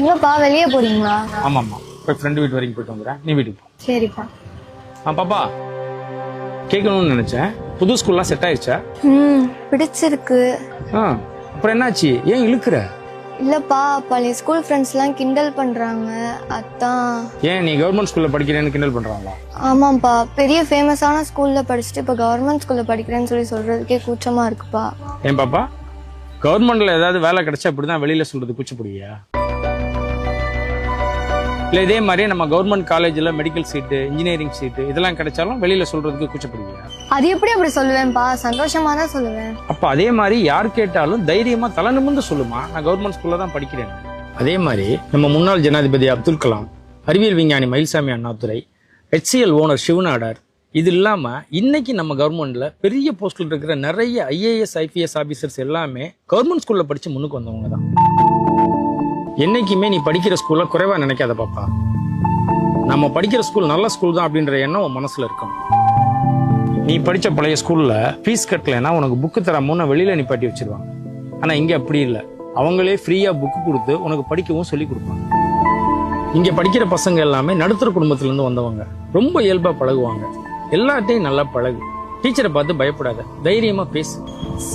இல்லப்பா வெளியே போறீங்களா? ஆமாம்மா. போய் ஃப்ரெண்டு வீட்டு வரைக்கும் போயிட்டு வந்துடுறேன். நீ வீட்டுக்கு போ. சரிப்பா. ஆ பாப்பா. கேட்கணும்னு நினைச்சேன். புது ஸ்கூல்லாம் செட் ஆயிடுச்சா? ம் பிடிச்சிருக்கு. ஆ அப்புறம் என்னாச்சு? ஏன் இழுக்கிற? இல்லப்பா பழைய ஸ்கூல் ஃப்ரெண்ட்ஸ்லாம் கிண்டல் பண்றாங்க. அதான். ஏன் நீ கவர்மெண்ட் ஸ்கூல்ல படிக்கிறேன்னு கிண்டல் பண்றாங்களா? ஆமாப்பா பெரிய ஃபேமஸான ஸ்கூல்ல படிச்சுட்டு இப்போ கவர்மெண்ட் ஸ்கூல்ல படிக்கிறேன்னு சொல்லி சொல்றதுக்கே கூச்சமா இருக்குப்பா. ஏன் பாப்பா? கவர்மெண்ட்ல ஏதாவது வேலை கிடைச்சா அப்படிதான் வெளியில சொல்றது கூச்சப்படுவியா? இல்ல இதே மாதிரியே நம்ம கவர்மெண்ட் காலேஜ்ல மெடிக்கல் சீட்டு இன்ஜினியரிங் சீட்டு இதெல்லாம் கிடைச்சாலும் வெளியில சொல்றதுக்கு கூச்சப்படுவியா அது எப்படி அப்படி சொல்லுவேன்ப்பா சந்தோஷமா தான் சொல்லுவேன். அப்ப அதே மாதிரி யார் கேட்டாலும் தைரியமா தலை நிமிர்ந்து சொல்லுமா? நான் கவர்மெண்ட் ஸ்கூல்ல தான் படிக்கிறேன். அதே மாதிரி நம்ம முன்னாள் ஜனாதிபதி அப்துல் கலாம் அறிவியல் விஞ்ஞானி மயில்சாமி அண்ணாதுரை ஹெச்சிஎல் ஓனர் சிவநாடர் இது இல்லாம இன்னைக்கு நம்ம கவர்மெண்ட்ல பெரிய போஸ்ட்ல இருக்கிற நிறைய ஐஏஎஸ் ஐபிஎஸ் ஆபீசர்ஸ் எல்லாமே கவர்மெண்ட் ஸ்கூல்ல படிச்சு முன்னுக்கு வந்தவங்க தான். என்னைக்குமே நீ படிக்கிற ஸ்கூல்ல குறைவா நினைக்காத பாப்பா. நம்ம படிக்கிற ஸ்கூல் நல்ல ஸ்கூல் தான் அப்படின்ற எண்ணம் உன் மனசில் இருக்கும். நீ படித்த பழைய ஸ்கூலில் ஃபீஸ் கட்டலைன்னா உனக்கு புக்கு தராம வெளியில் நிப்பாட்டி வச்சிருவாங்க. ஆனால் இங்கே அப்படி இல்லை. அவங்களே ஃப்ரீயாக புக்கு கொடுத்து உனக்கு படிக்கவும் சொல்லி கொடுப்பாங்க. இங்கே படிக்கிற பசங்க எல்லாமே நடுத்தர குடும்பத்துலேருந்து வந்தவங்க. ரொம்ப இயல்பாக பழகுவாங்க. எல்லாத்தையும் நல்லா பழகு. டீச்சரை பார்த்து பயப்படாத. தைரியமா பேசு.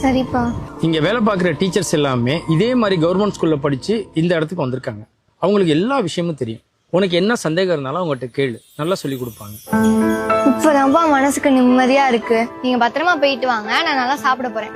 சரிப்பா. இங்க வேலை பார்க்குற டீச்சர்ஸ் எல்லாமே இதே மாதிரி கவர்மெண்ட் ஸ்கூல்ல படிச்சு இந்த இடத்துக்கு வந்திருக்காங்க. அவங்களுக்கு எல்லா விஷயமும் தெரியும். உனக்கு என்ன சந்தேகம் இருந்தாலும் அவங்ககிட்ட கேளு. நல்லா சொல்லி கொடுப்பாங்க. இப்பதான்ப்பா மனசுக்கு நிம்மதியா இருக்கு. நீங்க பத்திரமா போயிட்டு வாங்க. நான் நல்லா சாப்பிட போறேன்.